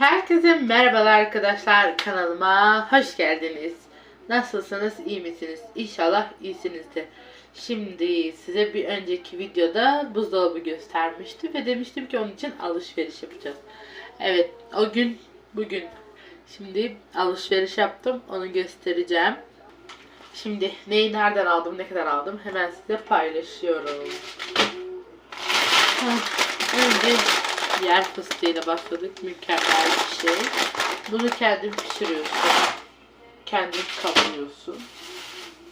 Herkese merhabalar arkadaşlar kanalıma hoş geldiniz. Nasılsınız iyi misiniz? İnşallah iyisinizdir. Şimdi size bir önceki videoda buzdolabı göstermiştim ve demiştim ki onun için alışveriş yapacağız. Evet o gün bugün. Şimdi alışveriş yaptım onu göstereceğim. Şimdi neyi nereden aldım ne kadar aldım hemen size paylaşıyorum. Önce yer fıstığıyla başladık. Mükemmel bir şey. Bunu kendin pişiriyorsun. Kendin kavuruyorsun.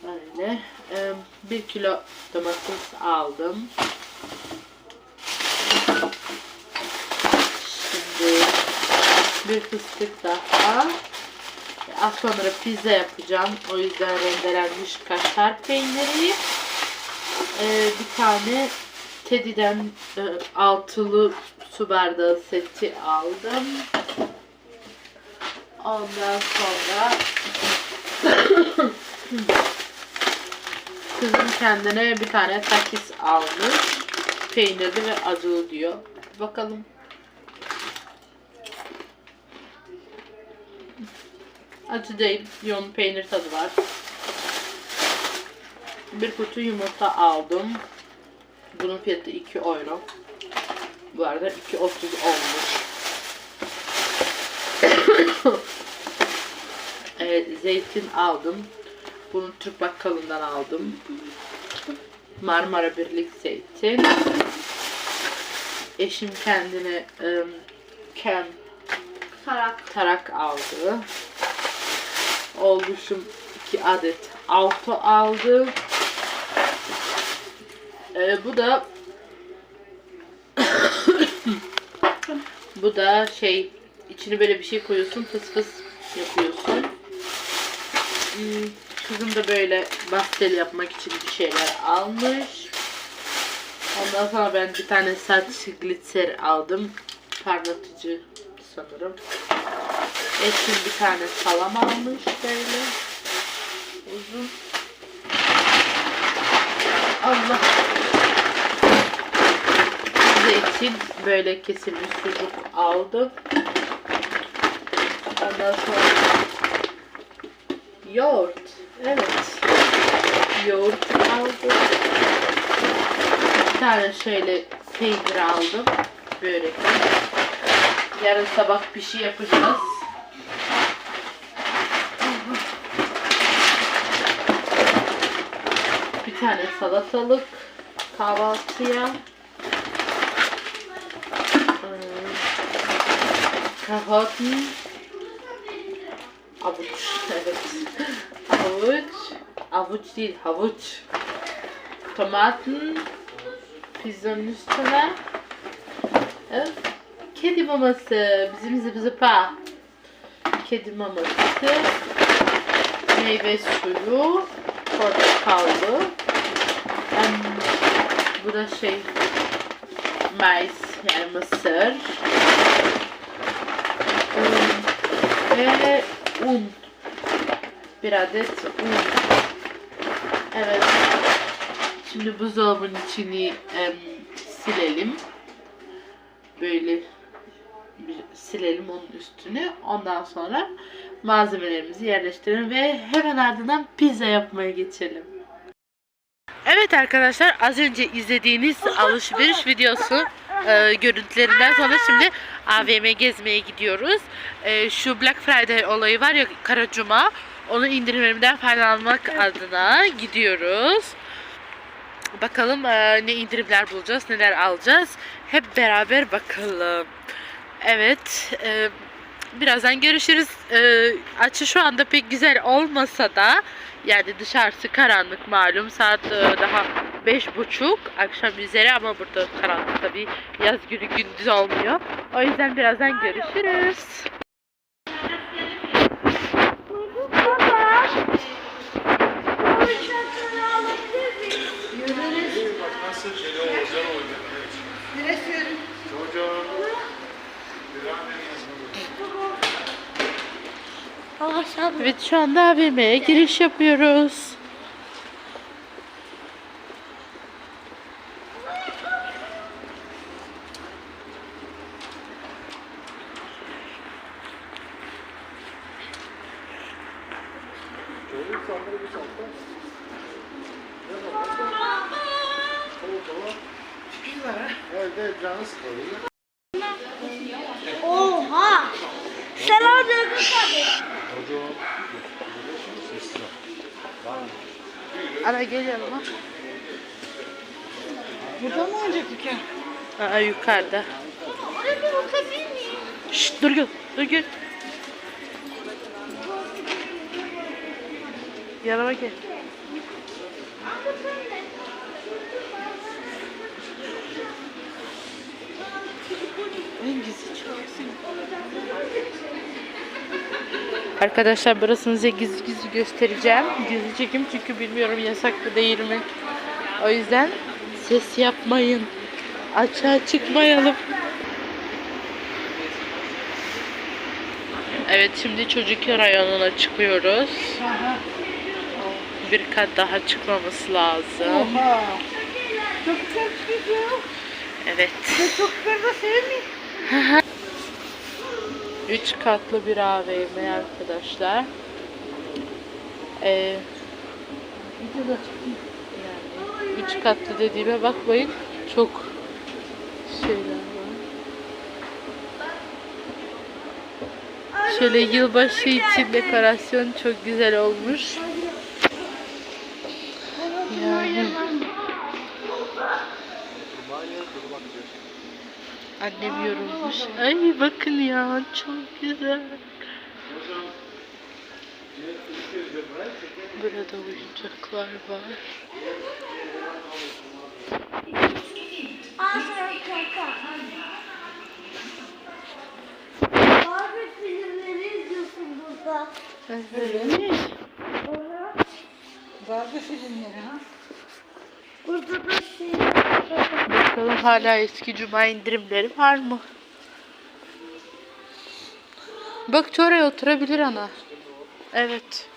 Öyle. Ee, bir kilo domates aldım. Şimdi bir fıstık daha. Az sonra pizza yapacağım. O yüzden rendelenmiş kaşar peyniri. Ee, bir tane Teddy'den e, altılı su bardağı seti aldım. Ondan sonra kızım kendine bir tane takis almış. Peynirli ve acılı diyor. Bakalım. Acı değil. Yoğun peynir tadı var. Bir kutu yumurta aldım. Bunun fiyatı 2 euro. Bu arada 2.30 olmuş. evet, zeytin aldım. Bunu Türk bakkalından aldım. Marmara Birlik zeytin. Eşim kendine ım, kem Tarak. tarak aldı. Oğluşum iki adet auto aldı. Ee, bu da bu da şey içine böyle bir şey koyuyorsun fıs fıs yapıyorsun. Hmm, Kızım da böyle pastel yapmak için bir şeyler almış. Ondan sonra ben bir tane saç glitzer aldım. Parlatıcı sanırım. Eşim bir tane salam almış böyle. Uzun. Allah. Zeytin böyle kesilmiş sucuk aldım. Ondan sonra yoğurt. Evet. Yoğurt aldım. Bir tane şöyle peynir aldım. Börek. Yarın sabah bir şey yapacağız. Bir tane salatalık kahvaltıya. Karotten. Avuç. Evet. Havuç. Avuç değil havuç. Tomaten. Pizzanın üstüne. Evet. Kedi maması. Bizim zıp zıpa. Kedi maması. Meyve suyu. Portakallı. Em, bu da şey mais yani mısır. Em, Ve un. Bir adet un. Evet. Şimdi buzdolabının içini em, silelim. Böyle silelim onun üstünü. Ondan sonra malzemelerimizi yerleştirelim ve hemen ardından pizza yapmaya geçelim. Evet arkadaşlar az önce izlediğiniz alışveriş videosu e, görüntülerinden sonra şimdi AVM gezmeye gidiyoruz. E, şu Black Friday olayı var ya Kara Cuma onun indirimlerinden faydalanmak adına gidiyoruz. Bakalım e, ne indirimler bulacağız, neler alacağız. Hep beraber bakalım. Evet, e, birazdan görüşürüz. E, açı şu anda pek güzel olmasa da yani dışarısı karanlık malum saat e, daha beş buçuk akşam üzeri ama burada karanlık tabii yaz günü gündüz olmuyor. O yüzden birazdan görüşürüz. Evet şu anda AVM'ye giriş yapıyoruz. onları bir sakla. Ne bakalım? Tamam tamam. Evet evet canı sıkılıyor. Oha! Selam Duygu kardeş. Çocuğum. Sessiz ol. Var mı? Ara geliyorum ha. Burada mı olacak dükkan? Aa, yukarıda. Oraya bir bakabilir miyim? Şşt dur gül. Dur gül. Yanıma gel. En gizli çağırsın. Arkadaşlar burasını size gizli gizli göstereceğim. Gizli çekim çünkü bilmiyorum yasak mı değil mi. O yüzden ses yapmayın. Açığa çıkmayalım. Evet şimdi çocuk rayonuna çıkıyoruz. Bir kat daha çıkmamız lazım. Oha. Çok güzel gidiyor. Evet. Çocukları da sevmiyor. 3 katlı bir AVM arkadaşlar. Ee, yani 3 katlı dediğime bakmayın. Çok şeyler var. Şöyle yılbaşı için dekorasyon çok güzel olmuş. Annem yorulmuş. Ay bakın ya çok güzel. Burada oyuncaklar var. Barbie filmleri izliyorsun burada. Evet. Sonra Barbie filmleri ha. Burada da şey. Bakalım hala eski cuma indirimleri var mı? Bak oraya oturabilir ana. Evet.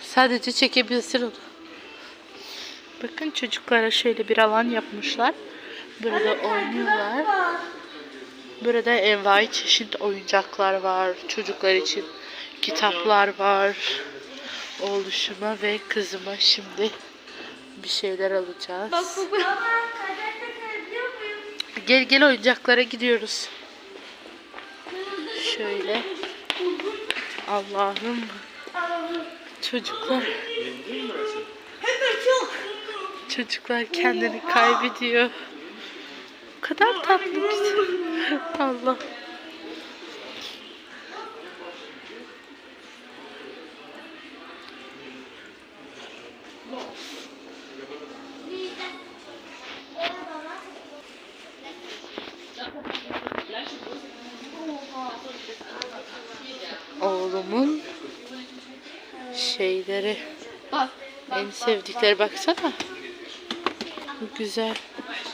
Sadece çekebilirsin onu. Bakın çocuklara şöyle bir alan yapmışlar. Burada oynuyorlar. Burada envai çeşit oyuncaklar var. Çocuklar için kitaplar var. Oğluşuma ve kızıma şimdi bir şeyler alacağız. Kayabiliyor muyum? Gel gel oyuncaklara gidiyoruz. Şöyle. Allah'ım. Çocuklar. Çocuklar kendini kaybediyor. O kadar tatlı. Allah. Şeyleri Bak. en sevdikleri baksana. Bu güzel.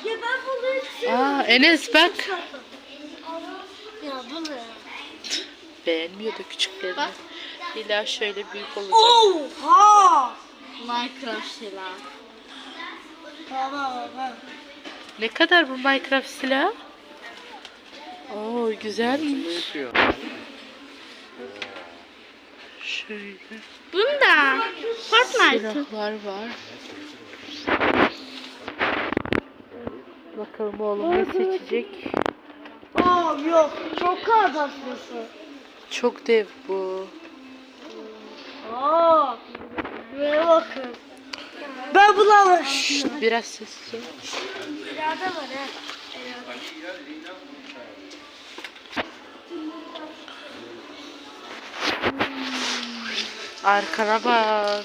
Ya ben bunu. Aa Enes bak. Ya bu ne? Beğenmiyordu küçüklerini. İlla şöyle büyük olacak. Oha! Minecraft silah. Tamam tamam. Ne kadar bu Minecraft silahı? Oo güzelmiş. Yapıyor. Şöyle Bunda Fortnite. silahlar var. Bakalım oğlum ne seçecek? Aa yok. Çok adamsın. Çok dev bu. Aa. Buraya bakın. Ben bunu alırım. Şşt, biraz sessiz ol. İrade var ha. Arkana bak.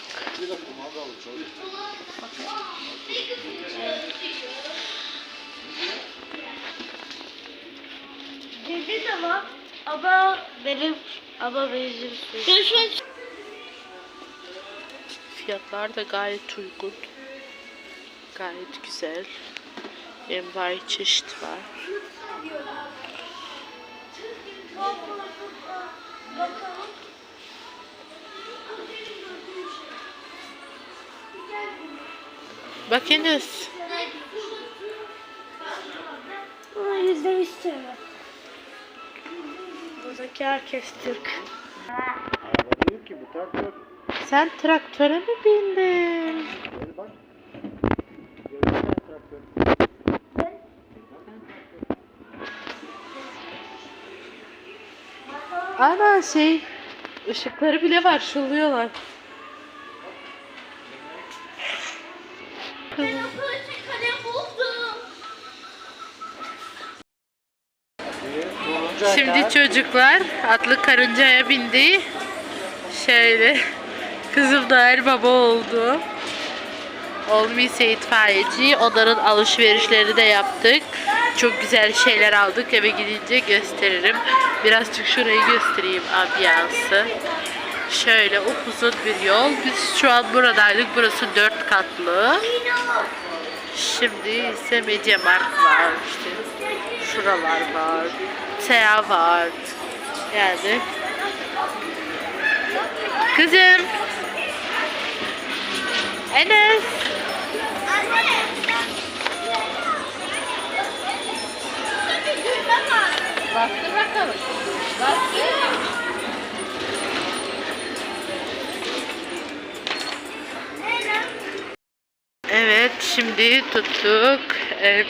Dedi de var. Ama benim ama benim Fiyatlar da gayet uygun. Gayet güzel. Envai çeşit var. bakalım. Bak Enes. Ama yüzde yüz sevmem. Buradaki herkes Türk. Araba değil ki bu traktör. Sen traktöre mi bindin? Gel bak. Traktör. Ana şey ışıkları bile var şılıyorlar. Şimdi çocuklar atlı karıncaya bindi. Şöyle kızım da er baba oldu. İse itfaiyeci. Onların alışverişleri de yaptık. Çok güzel şeyler aldık. Eve gidince gösteririm. Birazcık şurayı göstereyim ambiyansı. Şöyle upuzun bir yol. Biz şu an buradaydık. Burası dört katlı. Şimdi ise Mediamarkt var. işte şuralar var. Sea var. Yani. Kızım. Enes. Bastır bakalım. Bastır. Evet şimdi tuttuk. Ee,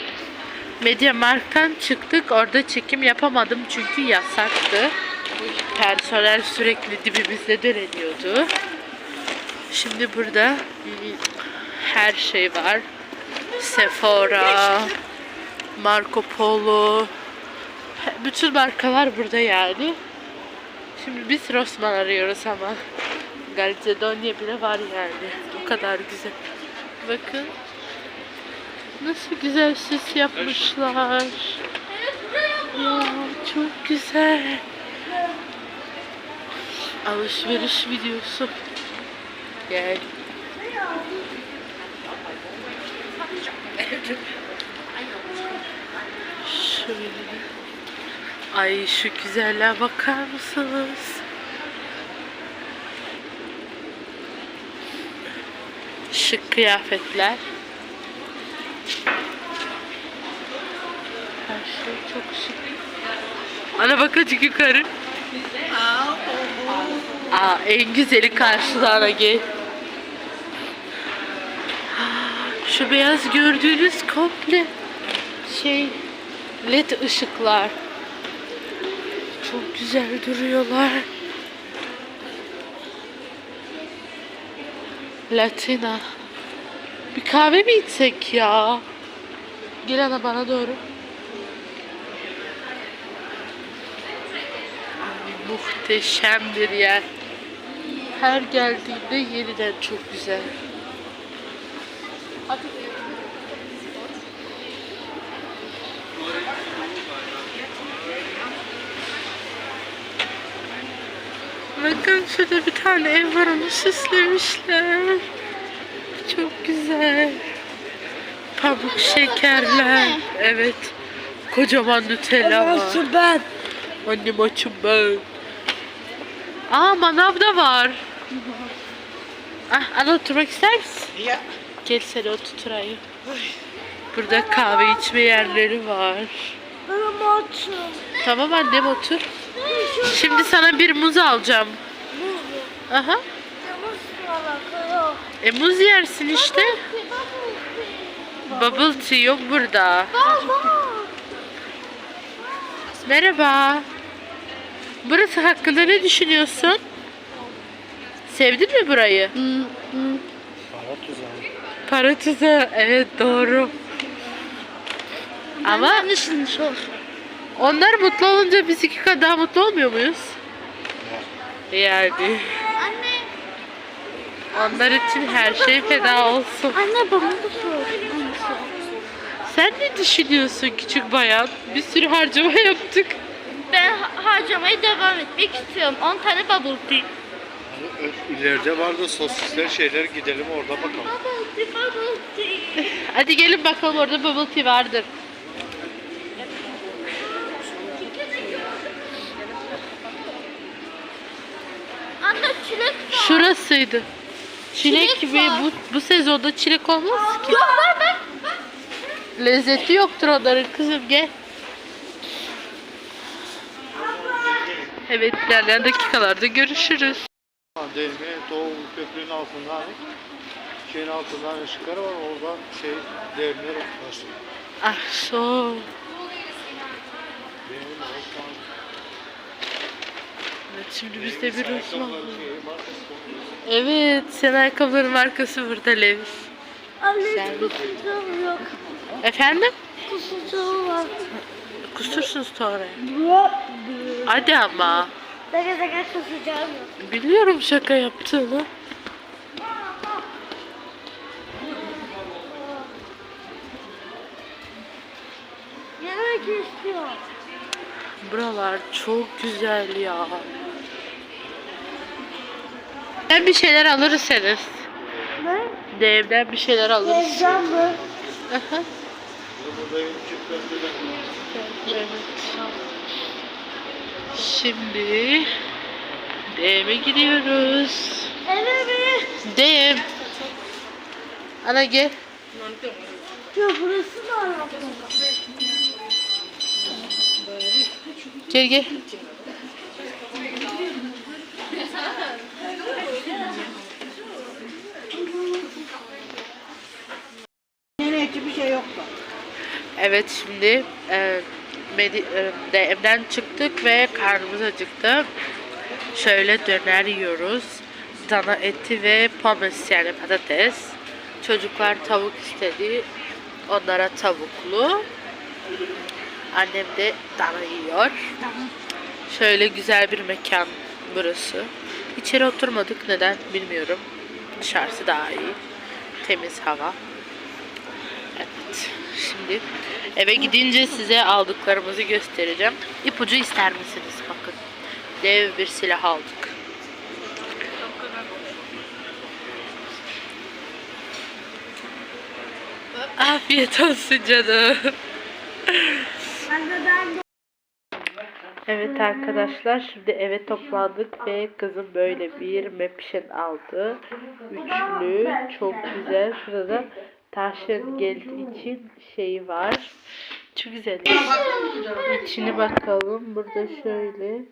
Mediamarkt'tan çıktık. Orada çekim yapamadım çünkü yasaktı. Personel sürekli dibimizde döneniyordu. Şimdi burada her şey var. Sephora, Marco Polo, bütün markalar burada yani. Şimdi biz Rossmann arıyoruz ama Galcedonia bile var yani. O kadar güzel. Bakın. Nasıl güzel süs yapmışlar. Ya çok güzel. Alışveriş videosu. Yani. Şöyle. Ay şu güzelliğe bakar mısınız? Şık kıyafetler. Şey çok şık. Ana bak azıcık yukarı. Aa, en güzeli karşıdan gel. Şu beyaz gördüğünüz komple şey led ışıklar. Çok güzel duruyorlar. Latina. Bir kahve mi içsek ya? Gel ana bana doğru. Muhteşem bir yer. Her geldiğimde yeniden çok güzel. Bakın şurada bir tane ev var onu süslemişler. Çok güzel. Pamuk şekerler. Evet. Kocaman Nutella var. ben. Annem açım ben. Aa manav da var. Ah, ana oturmak ister misin? Ya. Gel seni oturtayım. Burada kahve içme yerleri var. Ben açım. Tamam annem otur. Şimdi sana bir muz alacağım. Aha. E muz yersin işte. Bubble tea yok burada. Merhaba. Burası hakkında ne düşünüyorsun? Sevdin mi burayı? Para tuzağı. Para tuzağı. Evet doğru. Ama Nesin sor. onlar mutlu olunca biz iki kat daha mutlu olmuyor muyuz? Yani. Anne. Onlar için her şey feda olsun. Anne bana da sor. Sen ne düşünüyorsun küçük bayan? Bir sürü harcama yaptık. Ben ha- harcamaya devam etmek istiyorum. 10 tane bubble tea. Hani ileride vardı sosisler şeyler gidelim orada bakalım. Bubble tea, bubble tea. Hadi gelin bakalım orada bubble tea vardır. Anne çilek var. Şurasıydı. Çilek, Çilek mi? var. Bu, bu sezonda çilek olmaz ki. Yok var bak. Lezzeti yoktur onların kızım gel. Evet ilerleyen dakikalarda görüşürüz. Değme Doğu Köprü'nün altında hani şeyin altından ışıkları var orada şey devrimler var. Ah so. Evet şimdi biz de bir Osman. Evet sen ayakkabıların markası burada Levis. Anne kusucuğum yok. Efendim? Kusucuğum var. Kustursun sonra. Hadi ama. Daka kusucuğum yok. Biliyorum şaka yaptığını. Yemek istiyor. Buralar çok güzel ya. Ben bir şeyler alırsanız. Ne? Devden bir şeyler alırız. Seveceğim mi? Aha. Evet. Şimdi Dev'e gidiyoruz. Eve mi? Dev. Ana gel. Ya burası da Arap. Gel gel. Nereye hiçbir şey yoktu. Evet şimdi e, medi- e, de evden çıktık ve karnımız acıktı. Şöyle döner yiyoruz. Dana eti ve pommes yani patates. Çocuklar tavuk istedi. Onlara tavuklu. Annem de dana yiyor. Şöyle güzel bir mekan burası. İçeri oturmadık neden bilmiyorum. Dışarısı daha iyi. Temiz hava. Evet. Şimdi eve gidince size aldıklarımızı göstereceğim. İpucu ister misiniz? Bakın. Dev bir silah aldık. Afiyet olsun canım. Evet arkadaşlar şimdi eve toplandık ve kızım böyle bir mapşen aldı. Üçlü çok güzel. Şurada da taşın geldiği için şeyi var. Çok güzel. İçine bakalım. Burada şöyle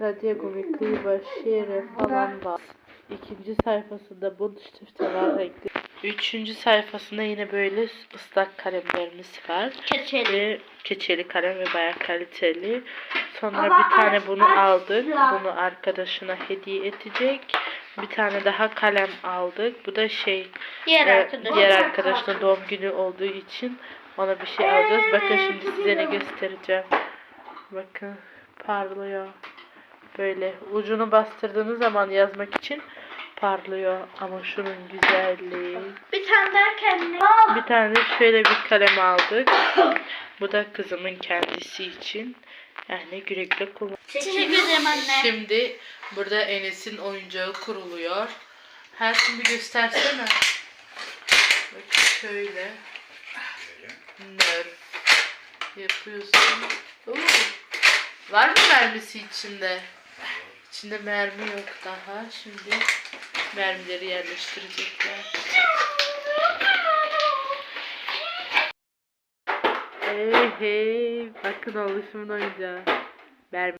radyo komikliği başarı falan var. İkinci sayfasında bu stifte var renkli. Üçüncü sayfasında yine böyle ıslak kalemlerimiz var. Keçeli. Ve keçeli kalem ve bayağı kaliteli. Sonra bir tane bunu aldık. Bunu arkadaşına hediye edecek. Bir tane daha kalem aldık. Bu da şey Diğer e, arkadaş. diğer arkadaşın doğum günü olduğu için ona bir şey alacağız. Bakın şimdi size ne göstereceğim. Bakın parlıyor. Böyle ucunu bastırdığınız zaman yazmak için parlıyor. Ama şunun güzelliği. Bir tane daha kendine. Bir tane şöyle bir kalem aldık. Bu da kızımın kendisi için. Yani güle kullan. Teşekkür ederim anne. Şimdi burada Enes'in oyuncağı kuruluyor. Her bir göstersene. Bak şöyle. Nerf yapıyorsun. Oo. Var mı mermisi içinde? İçinde mermi yok daha. Şimdi mermileri yerleştirecekler. Hey hey. Bakın oluşumun oyuncağı. Mermi